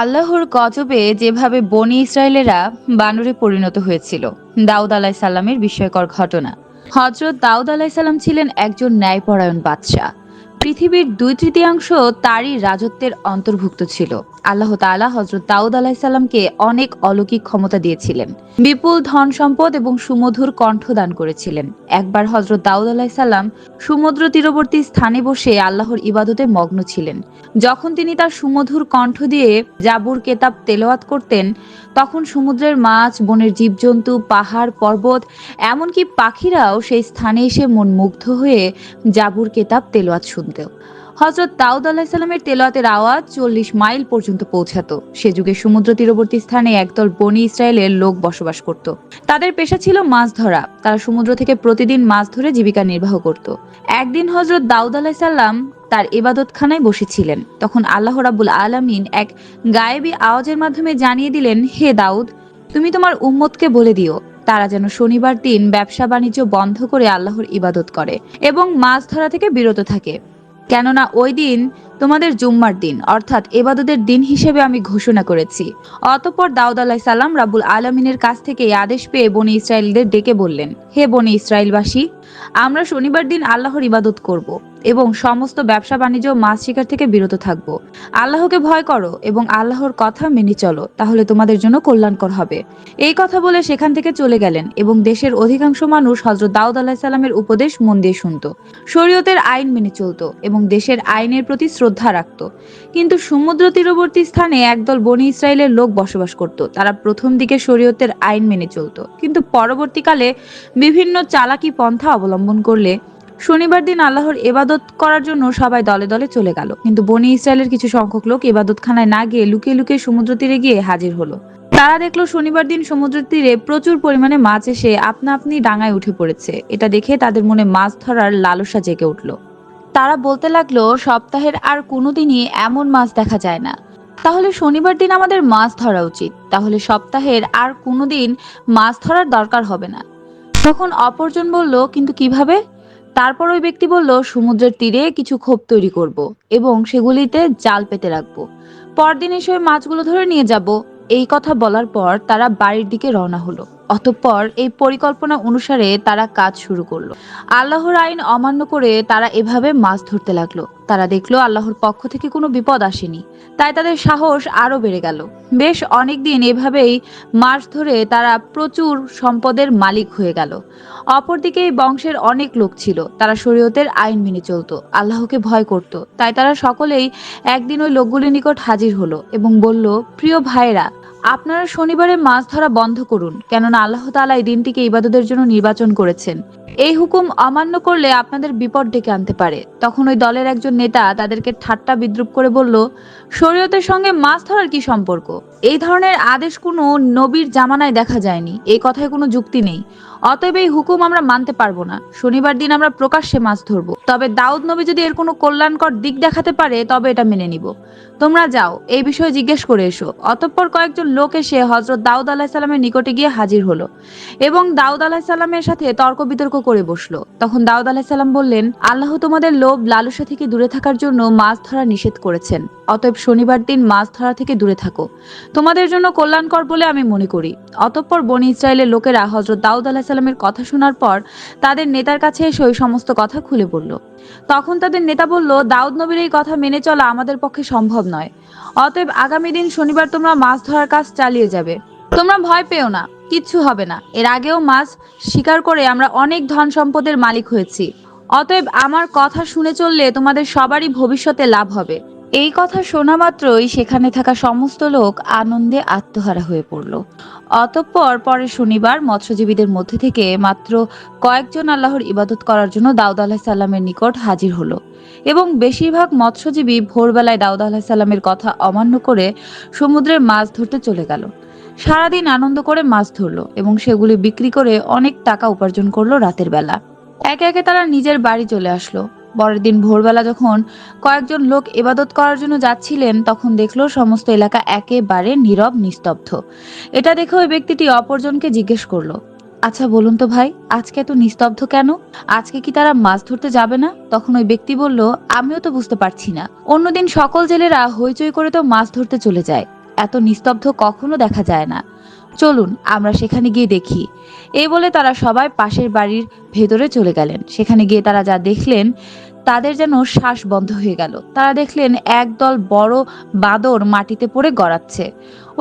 আল্লাহর গজবে যেভাবে বনি ইসরায়েলেরা বানরে পরিণত হয়েছিল, দাউদ আলাহ সাল্লামের বিস্ময়কর ঘটনা। হজরত দাউদ আলাহ সাল্লাম ছিলেন একজন ন্যায়পরায়ণ বাদশাহ। পৃথিবীর দুই তৃতীয়াংশ তারই রাজত্বের অন্তর্ভুক্ত ছিল। আল্লাহ তাআলা হজরত দাউদ আলাহিসাল্লামকে অনেক অলৌকিক ক্ষমতা দিয়েছিলেন। বিপুল ধন সম্পদ এবং সুমধুর কণ্ঠ দান করেছিলেন। একবার হজরত দাউদ আলাহিসাল্লাম সমুদ্র তীরবর্তী স্থানে বসে আল্লাহর ইবাদতে মগ্ন ছিলেন। যখন তিনি তার সুমধুর কণ্ঠ দিয়ে জাবুর কেতাব তেলাওয়াত করতেন তখন সমুদ্রের মাছ, বনের জীবজন্তু, পাহাড়, পর্বত, এমনকি পাখিরাও সেই স্থানে এসে মন মুগ্ধ হয়ে জাবুর কেতাব তেলোয়াত শুনত হজরত দাউদ আলাহিসাল্লামের তেলাওয়াতের আওয়াজ চল্লিশ মাইল পর্যন্ত পৌঁছাতো। সে যুগে সমুদ্র তীরবর্তী স্থানে একদল বনি ইসরায়েলের লোক বসবাস করত। তাদের পেশা ছিল মাছ ধরা। তারা সমুদ্র থেকে প্রতিদিন মাছ ধরে জীবিকা নির্বাহ করত। একদিন হজরত দাউদ আলাহিসাল্লাম তার ইবাদতখানায় বসেছিলেন। তখন আল্লাহ রাবুল আলামিন এক গায়েবী আওয়াজের মাধ্যমে জানিয়ে দিলেন, হে দাউদ, তুমি তোমার উম্মতকে বলে দিও, তারা যেন শনিবার দিন ব্যবসা বাণিজ্য বন্ধ করে আল্লাহর ইবাদত করে এবং মাছ ধরা থেকে বিরত থাকে। কেননা ওই দিন তোমাদের জুম্মার দিন, অর্থাৎ এবাদতের দিন হিসেবে আমি ঘোষণা করেছি। অতপর দাউদ আলাহ সালাম রাবুল আলমিনের কাছ থেকে এই আদেশ পেয়ে বনি ইসরায়েলদের ডেকে বললেন, হে বনি ইসরায়েলবাসী আমরা শনিবার দিন আল্লাহর ইবাদত করব এবং সমস্ত ব্যবসা বাণিজ্য মাছ শিকার থেকে বিরত থাকব। আল্লাহকে ভয় করো এবং আল্লাহর কথা মেনে চলো, তাহলে তোমাদের জন্য কল্যাণকর হবে। এই কথা বলে সেখান থেকে চলে গেলেন এবং দেশের অধিকাংশ মানুষ হজরত দাউদ আলাহিসাল্লামের উপদেশ মন দিয়ে শুনত। শরীয়তের আইন মেনে চলত এবং দেশের আইনের প্রতি শ্রদ্ধা রাখত। কিন্তু সমুদ্র তীরবর্তী স্থানে একদল বনি ইসরায়েলের লোক বসবাস করত। তারা প্রথম দিকে শরীয়তের আইন মেনে চলত। কিন্তু পরবর্তীকালে বিভিন্ন চালাকি পন্থা অবলম্বন করলে শনিবার দিন আল্লাহর এবাদত করার জন্য সবাই দলে দলে চলে গেল। কিন্তু বনি ইসরায়েলের কিছু সংখ্যক লোক এবাদতখানায় না গিয়ে লুকিয়ে লুকিয়ে সমুদ্র তীরে গিয়ে হাজির হলো। তারা দেখল শনিবার দিন সমুদ্র তীরে প্রচুর পরিমাণে মাছ এসে আপনা আপনি ডাঙায় উঠে পড়েছে। এটা দেখে তাদের মনে মাছ ধরার লালসা জেগে উঠল। তারা বলতে লাগল, সপ্তাহের আর কোনোদিনই এমন মাছ দেখা যায় না। তাহলে শনিবার দিন আমাদের মাছ ধরা উচিত। তাহলে সপ্তাহের আর কোনোদিন মাছ ধরার দরকার হবে না। তখন অপরজন বলল, কিন্তু কীভাবে? তারপর ওই ব্যক্তি বলল, সমুদ্রের তীরে কিছু খোপ তৈরি করব এবং সেগুলিতে জাল পেতে রাখব। পরদিন এসে ওই মাছগুলো ধরে নিয়ে যাব। এই কথা বলার পর তারা বাড়ির দিকে রওনা হলো। অতঃপর এই পরিকল্পনা অনুসারে তারা কাজ শুরু করল। আল্লাহর আইন অমান্য করে তারা এভাবে মাছ ধরতে লাগল। তারা দেখল আল্লাহর পক্ষ থেকে কোনো বিপদ আসেনি। তাই তাদের সাহস আরও বেড়ে গেল। বেশ অনেকদিন এভাবেই মাছ ধরে তারা প্রচুর সম্পদের মালিক হয়ে গেল। অপরদিকে এই বংশের অনেক লোক ছিল। তারা শরীয়তের আইন মেনে চলতো। আল্লাহকে ভয় করত। তাই তারা সকলেই একদিন ওই লোকগুলির নিকট হাজির হলো এবং বলল, প্রিয় ভাইরা আপনারা শনিবারে মাছ ধরা বন্ধ করুন, কেননা আল্লাহ তালা এই দিনটিকে ইবাদতের জন্য নির্বাচন করেছেন। এই হুকুম অমান্য করলে আপনাদের বিপদ ডেকে আনতে পারে। তখন ওই দলের একজন নেতা তাদেরকে ঠাট্টা বিদ্রুপ করে বলল, শরীয়তের সঙ্গে মাছ ধরার কি সম্পর্ক? এই ধরনের আদেশ কোনো নবীর জামানায় দেখা যায়নি। এই কথায় কোনো যুক্তি নেই। অতএব এই হুকুম আমরা মানতে পারব না। শনিবার দিন আমরা প্রকাশ্যে মাছ ধরবো। তবে দাউদ নবী যদি এর কোনো কল্যাণকর দিক দেখাতে পারে, তবে এটা মেনে নিব। তোমরা যাও, এই বিষয়ে জিজ্ঞেস করে এসো। অতঃপর কয়েকজন লোক এসে হজরত দাউদ আলাহিসাল্লামের নিকটে গিয়ে হাজির হলো এবং দাউদ আলাহিসাল্লামের সাথে তর্ক বিতর্ক করে বসল। তখন দাউদ আলাহিসাল্লাম বললেন, আল্লাহ তোমাদের লোভ লালসা থেকে দূরে থাকার জন্য মাছ ধরা নিষেধ করেছেন। অতএব শনিবার দিন মাছ ধরা থেকে দূরে থাকো। তোমাদের জন্য কল্যাণকর বলে আমি মনে করি। অতঃপর বনি ইসরায়েলের লোকেরা হজরত দাউদ আলাহিসাল্লামের কথা শোনার পর তাদের নেতার কাছে এসে ওই সমস্ত কথা খুলে বলল। তখন তাদের নেতা বলল, দাউদ নবীর এই কথা মেনে চলা আমাদের পক্ষে সম্ভব নয়। অতএব আগামী দিন শনিবার তোমরা মাছ ধরার কাজ চালিয়ে যাবে। তোমরা ভয় পেও না, কিচ্ছু হবে না। এর আগেও মাছ শিকার করে আমরা অনেক ধন সম্পদের মালিক হয়েছি। অতএব আমার কথা শুনে চললে তোমাদের সবারই ভবিষ্যতে লাভ হবে। এই কথা শোনা মাত্রই সেখানে থাকা সমস্ত লোক আনন্দে আত্মহারা হয়ে পড়ল। অতঃপর পরে শনিবার মৎস্যজীবীদের মধ্যে থেকে মাত্র কয়েকজন আল্লাহর ইবাদত করার জন্য দাউদ আলাহ সাল্লামের নিকট হাজির হলো এবং বেশিরভাগ মৎস্যজীবী ভোরবেলায় দাউদ আলাহ সাল্লামের কথা অমান্য করে সমুদ্রের মাছ ধরতে চলে গেল। সারাদিন আনন্দ করে মাছ ধরলো এবং সেগুলি বিক্রি করে অনেক টাকা উপার্জন করল রাতের বেলা। একে একে তারা নিজের বাড়ি চলে আসলো। পরের দিন ভোরবেলা যখন কয়েকজন লোক এবাদত করার জন্য যাচ্ছিলেন, তখন দেখল সমস্ত এলাকা একেবারে নীরব, নিস্তব্ধ। এটা দেখে ওই ব্যক্তিটি অপরজনকে জিজ্ঞেস করল আচ্ছা বলুন তো ভাই, আজকে এত নিস্তব্ধ কেন? আজকে কি তারা মাছ ধরতে যাবে না? তখন ওই ব্যক্তি বলল, আমিও তো বুঝতে পারছি না। অন্যদিন সকল জেলেরা হইচই করে তো মাছ ধরতে চলে যায়। এত নিস্তব্ধ কখনো দেখা যায় না। চলুন, আমরা সেখানে গিয়ে দেখি। এই বলে তারা সবাই পাশের বাড়ির ভেতরে চলে গেলেন। সেখানে গিয়ে তারা যা দেখলেন তাদের যেন শ্বাস বন্ধ হয়ে গেল। তারা দেখলেন একদল বড় বাঁদর মাটিতে পড়ে গড়াচ্ছে।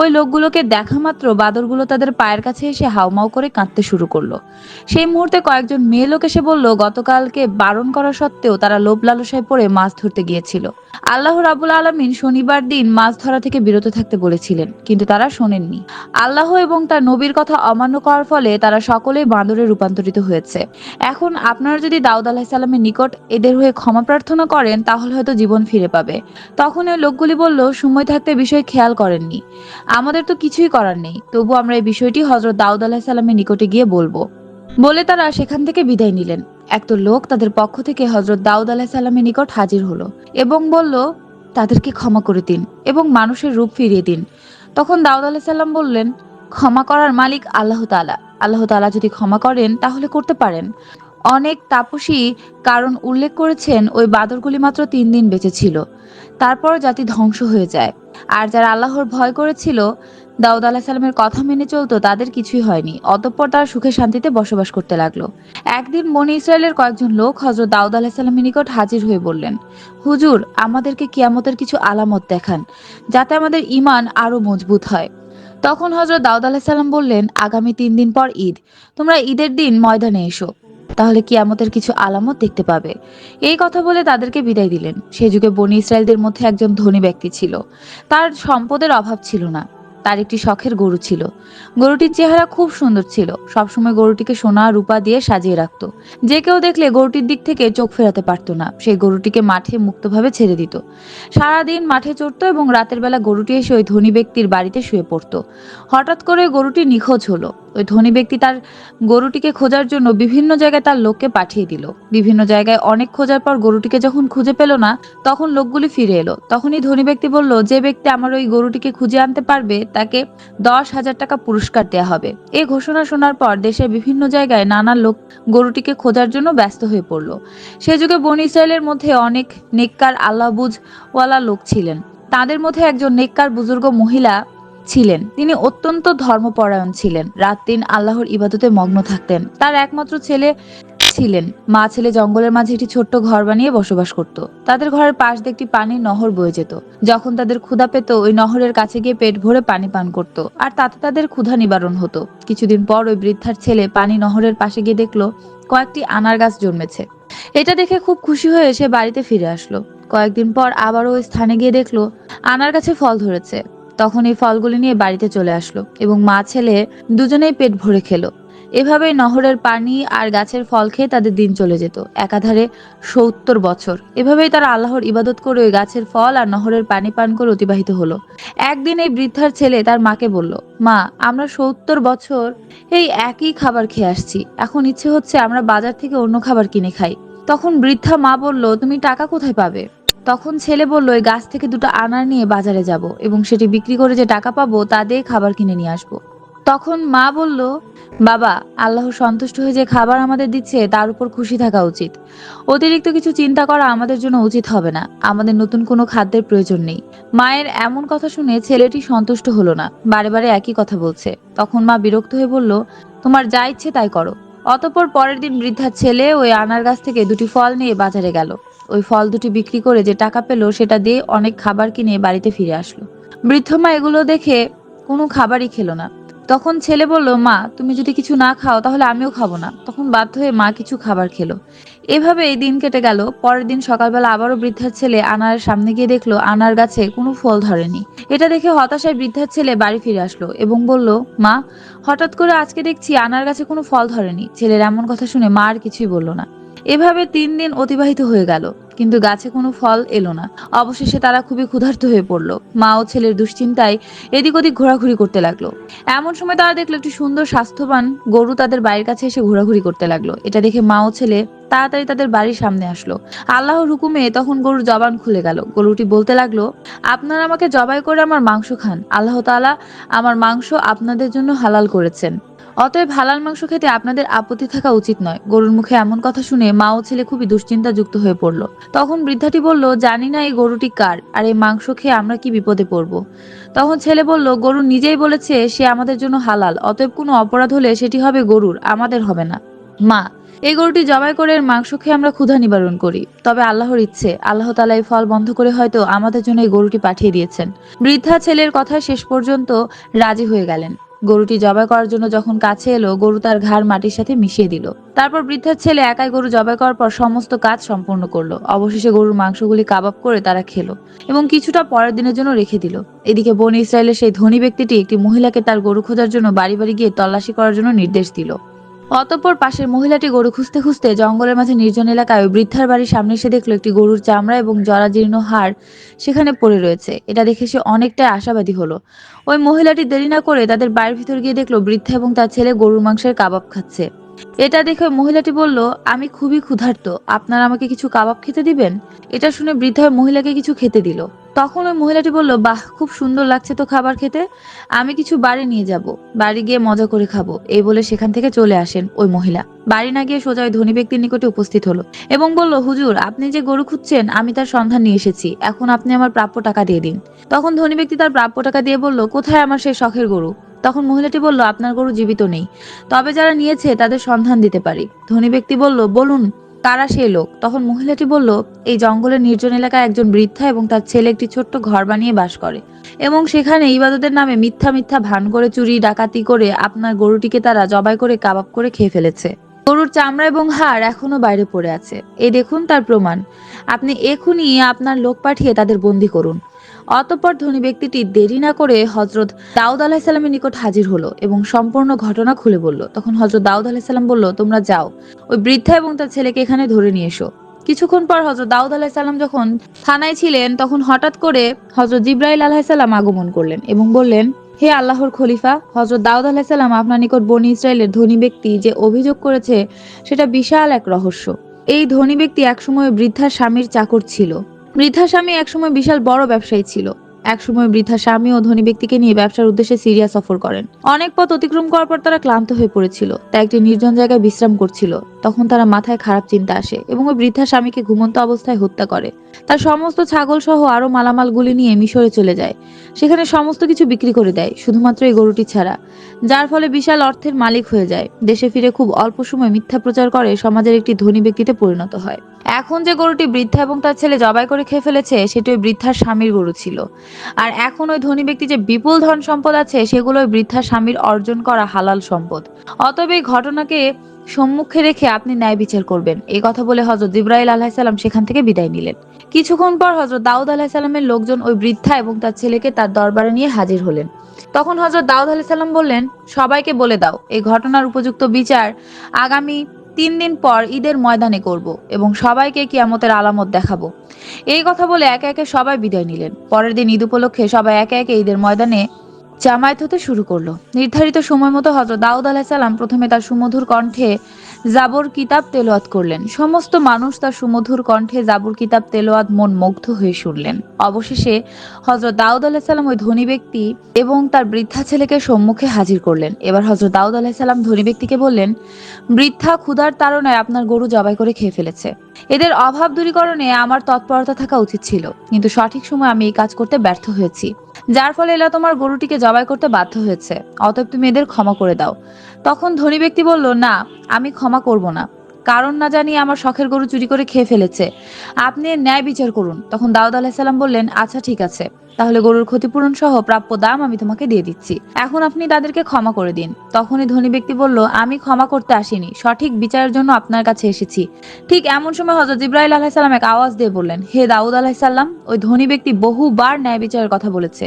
ওই লোকগুলোকে দেখা মাত্র বাদরগুলো তাদের পায়ের কাছে এসে হাউমাউ করে কাঁদতে শুরু করল। সেই মুহূর্তে কয়েকজন মেয়ে লোক এসে বলল, গতকালকে বারণ করা সত্ত্বেও তারা লোভ লালসায় পড়ে মাছ ধরতে গিয়েছিল। আল্লাহ রাবুল আলমিন শনিবার দিন মাছ ধরা থেকে বিরত থাকতে বলেছিলেন, কিন্তু তারা শোনেননি। আল্লাহ এবং তার নবীর কথা অমান্য করার ফলে তারা সকলেই বাঁদরে রূপান্তরিত হয়েছে। এখন আপনারা যদি দাউদ আলাহিসাল্লামের নিকট এদের হয়ে ক্ষমা প্রার্থনা করেন, তাহলে হয়তো জীবন ফিরে পাবে। তখন ওই লোকগুলি বলল, সময় থাকতে বিষয় খেয়াল করেননি। আমাদের তো কিছুই করার নেই। তবু আমরা এই বিষয়টি হজরত দাউদ আলাহিসাল্লামের নিকটে গিয়ে বলব। বলে তারা সেখান থেকে বিদায় নিলেন। একটা লোক তাদের পক্ষ থেকে হজরত দাউদ আলাহিসাল্লামের নিকট হাজির হলো এবং বলল, তাদেরকে ক্ষমা করে দিন এবং মানুষের রূপ ফিরিয়ে দিন। তখন দাউদ আলাহিসাল্লাম বললেন, ক্ষমা করার মালিক আল্লাহ তালা আল্লাহ তালা যদি ক্ষমা করেন, তাহলে করতে পারেন। অনেক তাপসী কারণ উল্লেখ করেছেন, ওই বাদরগুলি মাত্র তিন দিন বেঁচে ছিল। তারপর জাতি ধ্বংস হয়ে যায়। আর যারা আল্লাহর ভয় করেছিল, দাউদ আলাহ সালামের কথা মেনে চলতো, তাদের কিছুই হয়নি। অতঃপর তারা সুখে শান্তিতে বসবাস করতে লাগল। একদিন মনি ইসরায়েলের কয়েকজন লোক হজরত দাউদ আলাহ সালামের নিকট হাজির হয়ে বললেন, হুজুর, আমাদেরকে কিয়ামতের কিছু আলামত দেখান, যাতে আমাদের ইমান আরও মজবুত হয়। তখন হজরত দাউদ আলাহ সাল্লাম বললেন, আগামী তিন দিন পর ঈদ। তোমরা ঈদের দিন ময়দানে এসো। তাহলে কি কিয়ামতের কিছু আলামত দেখতে পাবে? এই কথা বলে তাদেরকে বিদায় দিলেন। সে যুগে বনি ইসরায়েলদের মধ্যে একজন ধনী ব্যক্তি ছিল। তার সম্পদের অভাব ছিল না। তার একটি শখের গরু ছিল। গরুটির চেহারা খুব সুন্দর ছিল। সবসময় গরুটিকে সোনা, রূপা দিয়ে সাজিয়ে রাখত। যে কেউ দেখলে গরুটির দিক থেকে চোখ ফেরাতে পারতো না। সেই গরুটিকে মাঠে মুক্তভাবে ছেড়ে দিত। সারাদিন মাঠে চড়তো এবং রাতের বেলা গরুটি এসে ওই ধনী ব্যক্তির বাড়িতে শুয়ে পড়তো। হঠাৎ করে গরুটি নিখোঁজ হলো। ওই ধনী ব্যক্তি তার গরুটিকে খোঁজার জন্য বিভিন্ন জায়গায় তার লোককে পাঠিয়ে দিল। বিভিন্ন জায়গায় অনেক খোঁজার পর গরুটিকে যখন খুঁজে পেল না, তখন লোকগুলি ফিরে এলো। তখনই ধনী ব্যক্তি বলল, যে ব্যক্তি আমার ওই গরুটিকে খুঁজে আনতে পারবে, তাকে দশ হাজার টাকা পুরস্কার দেওয়া হবে। এই ঘোষণা শোনার পর দেশের বিভিন্ন জায়গায় নানা লোক গরুটিকে খোঁজার জন্য ব্যস্ত হয়ে পড়ল। সে যুগে বন ইসরায়েলের মধ্যে অনেক নেককার, আল্লাহবুজওয়ালা লোক ছিলেন। তাদের মধ্যে একজন নেককার, বুজুর্গ মহিলা ছিলেন। তিনি অত্যন্ত ধর্মপরায়ণ ছিলেন। রাত দিন আল্লাহর ইবাদতে মগ্ন থাকতেন। তার একমাত্র ছেলে ছিলেন। মা ছেলে জঙ্গলের মাঝে একটি ছোট্ট ঘর বানিয়ে বসবাস করত। তাদের ঘরের পাশ দিয়ে একটি পানির নহর বয়ে যেত। যখন তাদের ক্ষুধা পেত, ওই নহরের কাছে গিয়ে পেট ভরে পানি পান করত। আর তাতে তাদের ক্ষুধা নিবারণ হতো। কিছুদিন পর ওই বৃদ্ধার ছেলে পানি নহরের পাশে গিয়ে দেখল, কয়েকটি আনার গাছ জন্মেছে। এটা দেখে খুব খুশি হয়ে সে বাড়িতে ফিরে আসলো। কয়েকদিন পর আবারও ওই স্থানে গিয়ে দেখল, আনার গাছে ফল ধরেছে। তখন এই ফলগুলি নিয়ে বাড়িতে চলে আসলো এবং মা ছেলে দুজনেই পেট ভরে খেলো। এভাবেই নহরের পানি আর গাছের ফল খেয়ে তাদের দিন চলে যেত। একাধারে সত্তর বছর। এভাবেই তারা আল্লাহর ইবাদত করে ওই গাছের ফল আর নহরের পানি পান করে অতিবাহিত হলো। একদিন এই বৃদ্ধার ছেলে তার মাকে বলল, মা, আমরা সত্তর বছর এই একই খাবার খেয়ে আসছি। এখন ইচ্ছে হচ্ছে আমরা বাজার থেকে অন্য খাবার কিনে খাই। তখন বৃদ্ধা মা বলল, তুমি টাকা কোথায় পাবে? তখন ছেলে বলল ওই গাছ থেকে দুটো আনার নিয়ে বাজারে যাব এবং সেটি বিক্রি করে যে টাকা পাবো তা দিয়ে খাবার কিনে নিয়ে আসব। তখন মা বলল, বাবা, আল্লাহ সন্তুষ্ট হয়ে যে খাবার আমাদের দিচ্ছে, তার উপর খুশি থাকা উচিত। অতিরিক্ত কিছু চিন্তা করা আমাদের জন্য উচিত হবে না। আমাদের নতুন কোনো খাদ্যের প্রয়োজন নেই। মায়ের এমন কথা শুনে ছেলেটি সন্তুষ্ট হলো না, বারে বারে একই কথা বলছে। তখন মা বিরক্ত হয়ে বলল, তোমার যা ইচ্ছে তাই করো। অতপর পরের দিন বৃদ্ধার ছেলে ওই আনার গাছ থেকে দুটি ফল নিয়ে বাজারে গেল। ওই ফল দুটি বিক্রি করে যে টাকা পেল, সেটা দিয়ে অনেক খাবার কিনে বাড়িতে ফিরে আসলো। বৃদ্ধ মা এগুলো দেখে কোনো খাবারই খেলো না। তখন ছেলে বলল, মা, তুমি যদি কিছু না খাও তাহলে আমিও খাব না। তখন বাধ্য হয়ে মা কিছু খাবার খেলো। এভাবে এই দিন কেটে গেল। পরের দিন সকালবেলা আবারও বৃদ্ধার ছেলে আনার সামনে গিয়ে দেখল, আনার গাছে কোনো ফল ধরেনি। এটা দেখে হতাশায় বৃদ্ধার ছেলে বাড়ি ফিরে আসলো এবং বলল, মা, হঠাৎ করে আজকে দেখছি আনার গাছে কোনো ফল ধরেনি। ছেলের এমন কথা শুনে মা আর কিছুই বলল না। এভাবে তিন দিন অতিবাহিত হয়ে গেল, কিন্তু গাছে কোনো ফল এলো না। অবশেষে তারা খুবই ক্ষুধার্ত হয়ে পড়ল। মা ও ছেলের দুশ্চিন্তায় এদিক ওদিক ঘোরাঘুরি করতে লাগল। এমন সময় তারা দেখল একটি সুন্দর স্বাস্থ্যবান গরু তাদের বাড়ির কাছে এসে ঘোরাঘুরি করতে লাগল। এটা দেখে মা ও ছেলে তাড়াতাড়ি তাদের বাড়ির সামনে আসলো। আল্লাহর হুকুমে তখন গরুর জবান খুলে গেল। গরুটি বলতে লাগল, আপনারা আমাকে জবাই করে আমার মাংস খান। আল্লাহ তাআলা আমার মাংস আপনাদের জন্য হালাল করেছেন। অতএব হালাল মাংস খেতে আপনাদের আপত্তি থাকা উচিত নয়। গরুর মুখে এমন কথা শুনে মা ও ছেলে খুবই দুশ্চিন্তাযুক্ত হয়ে পড়ল। তখন বৃদ্ধাটি বলল, জানি না এই গরুটি কার আর এই মাংস খেয়ে আমরা কি বিপদে পড়ব? তখন ছেলে বলল, গরু নিজেই বলেছে সে আমাদের জন্য হালাল, অতএব কোনো অপরাধ হলে সেটি হবে গরুর, আমাদের হবে না। মা, এই গরুটি জবাই করে মাংস খেয়ে আমরা ক্ষুধা নিবারণ করি। তবে আল্লাহর ইচ্ছে, আল্লাহ তালা এই ফল বন্ধ করে হয়তো আমাদের জন্য এই গরুটি পাঠিয়ে দিয়েছেন। বৃদ্ধা ছেলের কথায় শেষ পর্যন্ত রাজি হয়ে গেলেন। গরুটি জবাই করার জন্য যখন কাছে এলো, গরু তার ঘাড় মাটির সাথে মিশিয়ে দিল। তারপর বৃদ্ধার ছেলে একাই গরু জবাই করার পর সমস্ত কাজ সম্পূর্ণ করল। অবশেষে গরুর মাংসগুলি কাবাব করে তারা খেলো এবং কিছুটা পরের দিনের জন্য রেখে দিল। এদিকে বন ইসরায়েলের সেই ধনী ব্যক্তিটি একটি মহিলাকে তার গরু খোঁজার জন্য বাড়ি বাড়ি গিয়ে তল্লাশি করার জন্য নির্দেশ দিল। অতঃপর পাশের মহিলাটি গরু খুঁজতে খুঁজতে জঙ্গলের মাঝে নির্জন এলাকায় বৃদ্ধার বাড়ির সামনে এসে দেখল একটি গরুর চামড়া এবং জরাজীর্ণ হাড় সেখানে পড়ে রয়েছে। এটা দেখে সে অনেকটাই আশাবাদী হলো। ওই মহিলাটি দেরি না করে তাদের বাড়ির ভিতর গিয়ে দেখল বৃদ্ধা এবং তার ছেলে গরুর মাংসের কাবাব খাচ্ছে। এটা দেখে মহিলাটি বলল, আমি খুবই ক্ষুধার্ত। আপনারা আমাকে কিছু কাবাব খেতে দিবেন? এটা শুনে বৃদ্ধা মহিলাকে কিছু খেতে দিল। তখন ওই মহিলাটি বলল, বাহ, খুব সুন্দর লাগছে তো খাবার খেতে। আমি কিছু বাড়ি নিয়ে যাব। বাড়ি গিয়ে মজা করে খাব। এই বলে সেখান থেকে চলে আসেন ওই মহিলা। বাড়ি না গিয়ে সোজা ওই ধনী ব্যক্তির নিকটে উপস্থিত হলো এবং বলল, হুজুর, আপনি যে গরু খুঁজছেন, আমি তার সন্ধান নিয়ে এসেছি। এখন আপনি আমার প্রাপ্য টাকা দিয়ে দিন। তখন ধনী ব্যক্তি তার প্রাপ্য টাকা দিয়ে বলল, কোথায় আমার সেই শখের গরু? তখন মহিলাটি বলল, আপনার গরু জীবিত নেই। তবে যারা নিয়েছে, তাদের সন্ধান দিতে পারি। ধনী ব্যক্তি বলল, বলুন। কারা সেই লোক? তখন মহিলাটি বলল, এই জঙ্গলের নির্জন এলাকায় একজন বৃদ্ধা এবং তার ছেলে একটি ছোট্ট ঘর বানিয়ে বাস করে। এবং সেখানে ইবাদতের নামে মিথ্যা মিথ্যা ভান করে, চুরি, ডাকাতি করে আপনার গরুটিকে তারা জবাই করে, কাবাব করে খেয়ে ফেলেছে। গরুর চামড়া এবং হাড় এখনও বাইরে পড়ে আছে। এই দেখুন তার প্রমাণ। আপনি এখনই আপনার লোক পাঠিয়ে তাদের বন্দি করুন। অতঃপর ধনী ব্যক্তিটি দেরি না করে হজরত দাউদ আলাহিসাল্লামের নিকট হাজির হলো এবং সম্পূর্ণ ঘটনা খুলে বলল। তখন হজরত দাউদ আলাহিসাল্লাম বলল, তোমরা যাও। ওই বৃদ্ধা এবং তার ছেলেকে এখানে ধরে নিয়ে এসো। কিছুক্ষণ পর হজরত দাউদ আলাহিসাল্লাম যখন থানায় ছিলেন, তখন হঠাৎ করে হজরত জিব্রাইল আলাহিসাল্লাম আগমন করলেন এবং বললেন, হে আল্লাহর খলিফা হজরত দাউদ আলাহিসাল্লাম আপনার নিকট বনি ইসরায়েলের ধনী ব্যক্তি যে অভিযোগ করেছে, সেটা বিশাল এক রহস্য। এই ধনী ব্যক্তি একসময় বৃদ্ধার স্বামীর চাকর ছিল। বৃদ্ধা স্বামী একসময় বিশাল বড় ব্যবসায়ী ছিল। একসময় বৃদ্ধা স্বামী ও ধনী ব্যক্তিকে নিয়ে ব্যবসার উদ্দেশ্যে সিরিয়া সফর করেন। অনেক পথ অতিক্রম করার পর তারা ক্লান্ত হয়ে পড়েছিল, তাই একটি নির্জন জায়গায় বিশ্রাম করছিল। তখন তারা মাথায় খারাপ চিন্তা আসে এবং ওই বৃদ্ধা স্বামীকে ঘুমন্ত অবস্থায় হত্যা করে। তার সমস্ত ছাগল সহ আরও মালামালগুলি নিয়ে মিশরে চলে যায়। সেখানে সমস্ত কিছু বিক্রি করে দেয়, শুধুমাত্র এই গরুটি ছাড়া। যার ফলে বিশাল অর্থের মালিক হয়ে যায়। দেশে ফিরে খুব অল্প সময় মিথ্যা প্রচার করে সমাজের একটি ধনী ব্যক্তিতে পরিণত হয়। এখন যে গরুটি বৃদ্ধা এবং তার ছেলে জবাই করে খেয়ে ফেলেছে, সেটি ওই বৃদ্ধার স্বামীর গরু ছিল। আর এখন ওই ধনী ব্যক্তি যে বিপুল ধন সম্পদ আছে, সেগুলো ওই বৃদ্ধা স্বামীর অর্জন করা হালাল সম্পদ। অতএব এই ঘটনাকে সম্মুখে রেখে আপনি ন্যায় বিচার করবেন। এই কথা বলে হজরত ইব্রাহিল আলাহিসাল্লাম সেখান থেকে বিদায় নিলেন। কিছুক্ষণ পর হজরত দাউদ আলাহিসাল্লামের লোকজন ওই বৃদ্ধা এবং তার ছেলেকে তার দরবারে নিয়ে হাজির হলেন। তখন হজরত দাউদ আলাহিসাল্লাম বললেন, সবাইকে বলে দাও, এই ঘটনার উপযুক্ত বিচার আগামী তিন দিন পর ঈদের ময়দানে করব এবং সবাইকে কিয়ামতের আলামত দেখাবো। এই কথা বলে একে একে সবাই বিদায় নিলেন। পরের দিন ঈদ উপলক্ষে সবাই একে একে ঈদের ময়দানে জামায়াত হতে শুরু করল। নির্ধারিত সময় মতো হজরত দাউদ আলাহিসাল্লাম প্রথমে তার সুমধুর কণ্ঠে জাবর কিতাব তেলোয়াত করলেন। সমস্ত মানুষ তার সুমধুর কণ্ঠে জাবর কিতাব তেলোয়াত মন মুগ্ধ হয়ে শুনলেন। অবশেষে হজরত দাউদ আলাহিসাল্লাম ওই ধনী ব্যক্তি এবং তার বৃদ্ধা ছেলেকে সম্মুখে হাজির করলেন। এবার হজরত দাউদ আলাহিসাল্লাম ধনী ব্যক্তিকে বললেন, বৃদ্ধা, ক্ষুধার তাড়নায় আপনার গরু জবাই করে খেয়ে ফেলেছে। এদের অভাব দূরীকরণে আমার তৎপরতা থাকা উচিত ছিল, কিন্তু সঠিক সময় আমি এই কাজ করতে ব্যর্থ হয়েছি। যার ফলে এলা তোমার গরুটিকে জবাই করতে বাধ্য হয়েছে। অতএব তুমি এদের ক্ষমা করে দাও। তখন ধনী ব্যক্তি বলল, না, আমি ক্ষমা করব না। কারণ না জানিয়ে আমার শখের গরু চুরি করে খেয়ে ফেলেছে। আপনি ন্যায় বিচার করুন। তখন দাউদ আলাহিসাল্লাম বললেন আচ্ছা ঠিক আছে। তাহলে গরুর ক্ষতিপূরণ সহ প্রাপ্য দাম আমি তোমাকে দিয়ে দিচ্ছি। এখন আপনি তাদেরকে ক্ষমা করে দিন। তখনই ধনী ব্যক্তি বলল, আমি ক্ষমা করতে আসিনি। সঠিক বিচারের জন্য আপনার কাছে এসেছি। ঠিক এমন সময় হজরত ইব্রাহিম আলাহিসাল্লাম এক আওয়াজ দিয়ে বললেন, হে দাউদ আলাহিসাল্লাম ওই ধনী ব্যক্তি বহুবার ন্যায় বিচারের কথা বলেছে।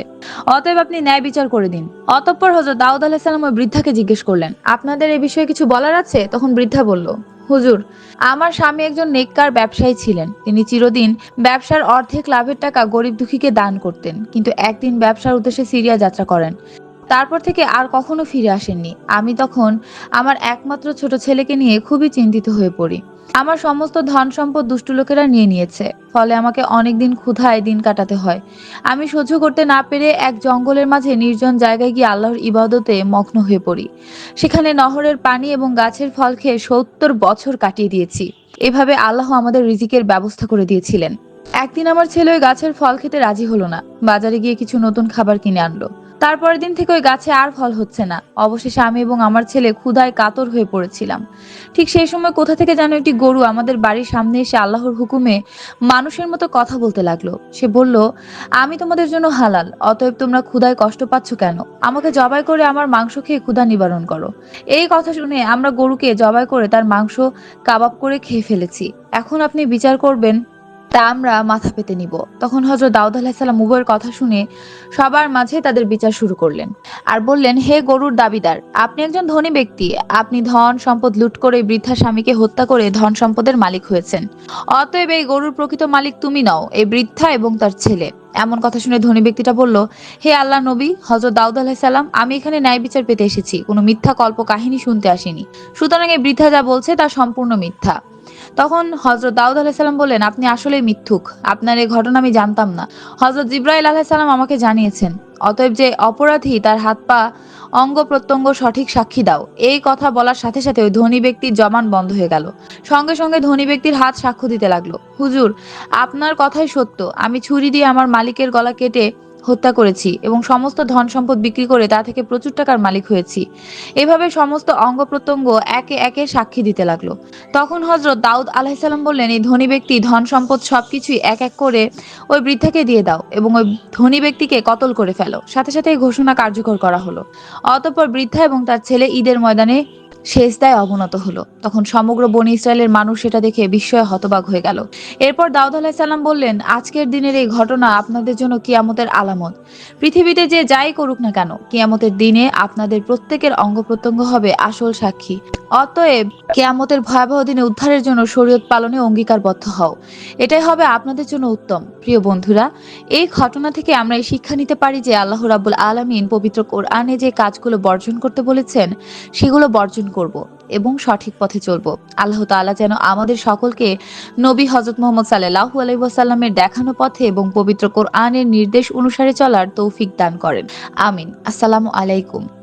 অতএব আপনি ন্যায় বিচার করে দিন। অতঃপর হজরত দাউদ আলাহিসাল্লাম ওই বৃদ্ধাকে জিজ্ঞেস করলেন, আপনাদের এ বিষয়ে কিছু বলার আছে? তখন বৃদ্ধা বলল হুজুর, আমার স্বামী একজন নেককার ব্যবসায়ী ছিলেন। তিনি চিরদিন ব্যবসার অর্ধেক লাভের টাকা গরিব দুঃখীকে দান করতেন, কিন্তু একদিন ব্যবসার উদ্দেশ্যে সিরিয়া যাত্রা করেন। তারপর থেকে আর কখনো ফিরে আসেননি। আমি তখন আমার একমাত্র ছোট ছেলেকে নিয়ে খুবই চিন্তিত হয়ে পড়ি। আমার সমস্ত ধন সম্পদ দুষ্ট লোকেরা নিয়ে নিয়েছে, ফলে আমাকে অনেকদিন ক্ষুধায় দিন কাটাতে হয়। আমি সহ্য করতে না পেরে এক জঙ্গলের মাঝে নির্জন জায়গায় গিয়ে আল্লাহর ইবাদতে মগ্ন হয়ে পড়ি। সেখানে নহরের পানি এবং গাছের ফল খেয়ে সত্তর বছর কাটিয়ে দিয়েছি। এভাবে আল্লাহ আমাদের রিজিকের ব্যবস্থা করে দিয়েছিলেন। একদিন আমার ছেলে ওই গাছের ফল খেতে রাজি হলো না। বাজারে গিয়ে কিছু নতুন খাবার কিনে আনলো। তারপরের দিন থেকে ওই গাছে আর ফল হচ্ছে না। অবশেষে আমি এবং আমার ছেলে ক্ষুধায় কাতর হয়ে পড়েছিলাম। ঠিক সেই সময় কোথা থেকে যেন একটি গরু আমাদের বাড়ির সামনে এসে আল্লাহর হুকুমে মানুষের মতো কথা বলতে লাগল। সে বলল, আমি তোমাদের জন্য হালাল, অতএব তোমরা ক্ষুধায় কষ্ট পাচ্ছ কেন? আমাকে জবাই করে আমার মাংস খেয়ে ক্ষুধা নিবারণ করো। এই কথা শুনে আমরা গরুকে জবাই করে তার মাংস কাবাব করে খেয়ে ফেলেছি। এখন আপনি বিচার করবেন তা আমরা মাথা পেতে নিব। তখন হজরত দাউদ আলাহিসাল্লাম উভয়ের কথা শুনে সবার মাঝে তাদের বিচার শুরু করলেন আর বললেন, হে গরুর দাবিদার, আপনি একজন ধনী ব্যক্তি। আপনি ধন সম্পদ লুট করে বৃদ্ধা স্বামীকে হত্যা করে ধন সম্পদের মালিক হয়েছেন। অতএব এই গরুর প্রকৃত মালিক তুমি নও, এই বৃদ্ধা এবং তার ছেলে। এমন কথা শুনে ধনী ব্যক্তিটা বলল, হে আল্লাহ নবী হজরত দাউদ আলাহিসাল্লাম আমি এখানে ন্যায় বিচার পেতে এসেছি। কোনো মিথ্যা কল্প কাহিনী শুনতে আসিনি। সুতরাং এই বৃদ্ধা যা বলছে তা সম্পূর্ণ মিথ্যা। তখন হজরত দাউদ আলাহিসাল্লাম বললেন, আপনি আসলেই মিথ্যুক। আপনার এই ঘটনা আমি জানতাম না। হজরত জিব্রাইল আলাহিসাল্লাম আমাকে জানিয়েছেন, অতএব যে অপরাধী তার হাত পা অঙ্গ প্রত্যঙ্গ সঠিক সাক্ষী দাও। এই কথা বলার সাথে সাথে ওই ধনী ব্যক্তির জমান বন্ধ হয়ে গেল। সঙ্গে সঙ্গে ধনী ব্যক্তির হাত সাক্ষ্য দিতে লাগল, হুজুর, আপনার কথাই সত্য। আমি ছুরি দিয়ে আমার মালিকের গলা কেটে হত্যা করেছি এবং সমস্ত ধন সম্পদ বিক্রি করে তা থেকে প্রচুর টাকার মালিক হয়েছি। এভাবে সমস্ত অঙ্গ প্রত্যঙ্গ একে একে সাক্ষী দিতে লাগল। তখন হজরত দাউদ আলাহিসাল্লাম বললেন, এই ধনী ব্যক্তি ধন সম্পদ সবকিছুই এক এক করে ওই বৃদ্ধাকে দিয়ে দাও এবং ওই ধনী ব্যক্তিকে কতল করে ফেলো। সাথে সাথে এই ঘোষণা কার্যকর করা হলো। অতঃপর বৃদ্ধা এবং তার ছেলে ঈদের ময়দানে শেষদায় অবনত হলো। তখন সমগ্র বন ইসরায়েলের মানুষ সেটা দেখে বিস্ময়ে হতবাক হয়ে গেল। এরপর দাউদ আলাহিসাল্লাম বললেন, আজকের দিনের এই ঘটনা আপনাদের জন্য কিয়ামতের আলামত। পৃথিবীতে যে যাই করুক না কেন, কিয়ামতের দিনে আপনাদের প্রত্যেকের অঙ্গ প্রত্যঙ্গ হবে আসল সাক্ষী। অতএব কেয়ামতের ভয়াবহ দিনে উদ্ধারের জন্য শরীয়ত পালনে অঙ্গীকারবদ্ধ হও। এটাই হবে আপনাদের জন্য উত্তম। প্রিয় বন্ধুরা, এই ঘটনা থেকে আমরা এই শিক্ষা নিতে পারি যে আল্লাহ রাবুল আলমিন পবিত্র কোরআনে যে কাজগুলো বর্জন করতে বলেছেন, সেগুলো বর্জন করব এবং সঠিক পথে চলব। আল্লাহ তাআলা যেন আমাদের সকলকে নবী হজরত মোহাম্মদ সাল্লাহু আলাইসাল্লামের দেখানো পথে এবং পবিত্র কোরআনের নির্দেশ অনুসারে চলার তৌফিক দান করেন। আমিন। আসসালামু আলাইকুম।